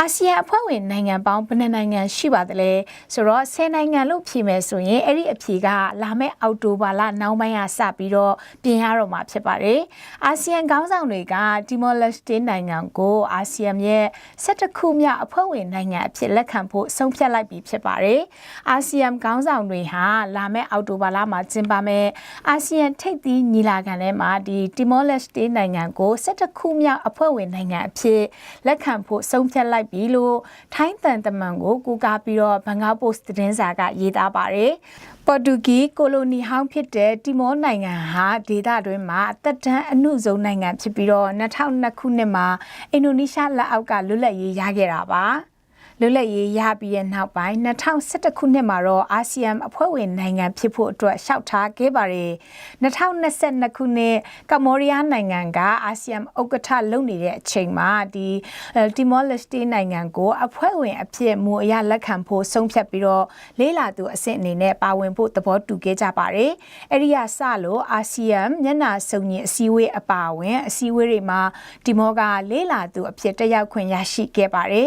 အာဆီယံအဖွဲ့ဝင်နိုင်ငံပေါင်းဘယ်နှစ်နိုင်ငံရှိပါသလဲဆိုတော့10နိုင်ငံလို့ဖြေမယ်ဆိုရင်အဲ့ဒီအဖြေကလာမယ့်အောက်တိုဘာလနောက်ပိုင်းကစပြီးတော့ပြင်ရတော့မှာဖြစ်ပါတယ်အာဆီယံခေါင်းဆောင်တွေကတီမောလက်စတေနိုင်ငံကိုအာဆီယံရဲ့17ခုမြောက်အဖွဲ့ဝင်နိုင်ငံအဖြစ်လက်ခံဖို့ဆုံးဖြတ်လိုက်ပြီးဖြစ်ပါတယ်အာဆီယံခေါင်းဆောင်တွေဟာလာမယ့်အောက်တိုဘာလမှာကျင်းပမယ့်အာဆီယံထိပ်သီးညီလာခံထဲမှာဒီတီမောလက်စတေနိုင်ငံကို17ခုမြောက်အဖွဲ့ဝင်နိုင်ငံအဖြစ်လက်ခံဖို့ဆုံးဖြတ်လိုက်ပြီလို့ထိုင်းတန်တမန်ကိုကူကားပြီးတော့ဘန်ကောက်ပို့စ်သတင်းစာကရေးသားပါတယ်။ပေါ်တူဂီကိုလိုနီဟောင်းဖြစ်တဲ့တီမောနိုင်ငံဟာဒေသတွင်းမှာအသက်တမ်းအနုဆုံးနိုင်ငံဖြစ်ပြီးတော့2002ခုနှစ်မှာအင်ဒိုနီးရှားလက်အောက်ကလွတ်လပ်ရေးရခဲ့တာပါ။ လွတ်လပ်ရေးရပြီးတဲ့နောက်ပိုင်း2011ခုနှစ်မှာတော့အာဆီယံအဖွဲ့ဝင်နိုင်ငံဖြစ်ဖို့အတွက်လျှောက်ထားခဲ့ပါတယ်2022ခုနှစ်ကမ္ဘောဒီးယားနိုင်ငံကအာဆီယံဥက္ကဋ္ဌလုပ်နေတဲ့အချိန်မှာဒီတီမောလက်စတေနိုင်ငံကိုအဖွဲ့ဝင်အဖြစ်မူအရလက်ခံဖို့ဆုံးဖြတ်ပြီးတော့လေးလာသူအဆင့်အနေနဲ့ပါဝင်ဖို့သဘောတူခဲ့ကြပါတယ်အဲ့ဒီကစလို့အာဆီယံမျက်နှာစုံညီအစည်းအဝေးအပါအဝင်အစည်းအဝေးတွေမှာတီမောကလေးလာသူအဖြစ်တက်ရောက်ခွင့်ရရှိခဲ့ပါတယ်